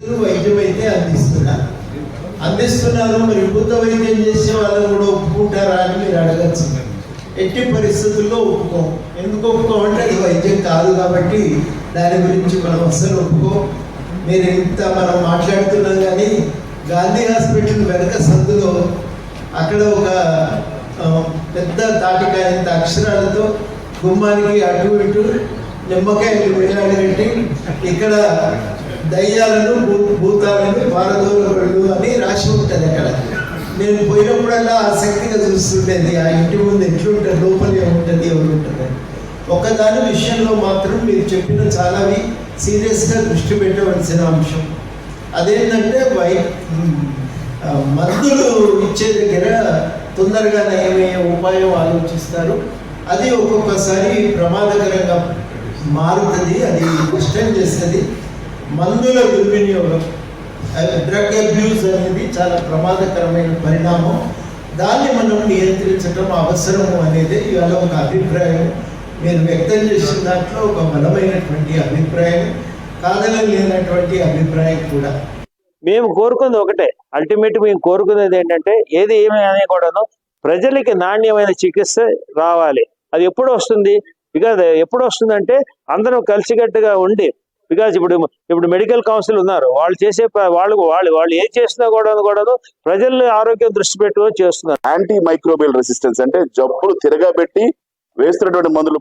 వైద్యం అయితే అందిస్తున్నారు అందిస్తున్నారు మరి భూత వైద్యం చేసే వాళ్ళని కూడా ఒప్పుకుంటారా అని మీరు అడగచ్చు ఎట్టి పరిస్థితుల్లో ఒప్పుకోం. ఎందుకు ఒప్పుకోమంటే అది వైద్యం కాదు కాబట్టి దాని గురించి మనం అస్సలు ఒప్పుకోం. నేను ఇంత మనం మాట్లాడుతున్నాం కానీ గాంధీ హాస్పిటల్ వెనక సందులో అక్కడ ఒక పెద్ద తాటికాయంత అక్షరాలతో గుమ్మానికి అటు ఇటు నిమ్మకాయలు వేలాడగట్టి ఇక్కడ దయ్యాలను భూ- భూతాలను పారదోలబడు అని రాసి ఉంటుంది అక్కడ. నేను పోయినప్పుడల్లా ఆసక్తిగా చూస్తుండేది. ఆ ఇంటి ముందు ఎట్లుంటుంది లోపల ఏముంటుంది ఎవరు ఉంటుంది ఒకదాని విషయంలో మాత్రం మీరు చెప్పిన చాలావి సీరియస్గా దృష్టి పెట్టవలసిన అంశం. అదేంటంటే వై మందులు ఇచ్చే దగ్గర తొందరగా నయమయ్యే ఉపాయం ఆలోచిస్తారు. అది ఒక్కొక్కసారి ప్రమాదకరంగా మారుతుంది అది కష్టం చేస్తుంది. మందుల దుర్వినియోగం డ్రగ్ అబ్యూస్ అనేది చాలా ప్రమాదకరమైన పరిణామం. దాన్ని మనం నియంత్రించడం అవసరము అనేది ఇవాళ ఒక అభిప్రాయం. మీరు వ్యక్తం చేసిన దాంట్లో ఒక బలమైనటువంటి అభిప్రాయం కాదని లేనటువంటి అభిప్రాయం కూడా. మేము కోరుకుంది ఒకటే. అల్టిమేట్ మేము కోరుకునేది ఏంటంటే ఏది ఏమి అనే కూడాను ప్రజలకి నాణ్యమైన చికిత్స రావాలి. అది ఎప్పుడు వస్తుంది? ఇక ఎప్పుడు వస్తుందంటే అందరం కలిసికట్టుగా ఉండి బికాజ్ ఇప్పుడు ఇప్పుడు మెడికల్ కౌన్సిల్ ఉన్నారు. వాళ్ళు చేసే వాళ్ళు వాళ్ళు వాళ్ళు ఏం చేసినా కూడా కూడాను ప్రజల ఆరోగ్యం దృష్టి పెట్టుకొని చేస్తున్నారు. యాంటీ మైక్రోబియల్ రెసిస్టెన్స్ అంటే జబ్బులు తిరగబెట్టి వేస్తున్నటువంటి మందులు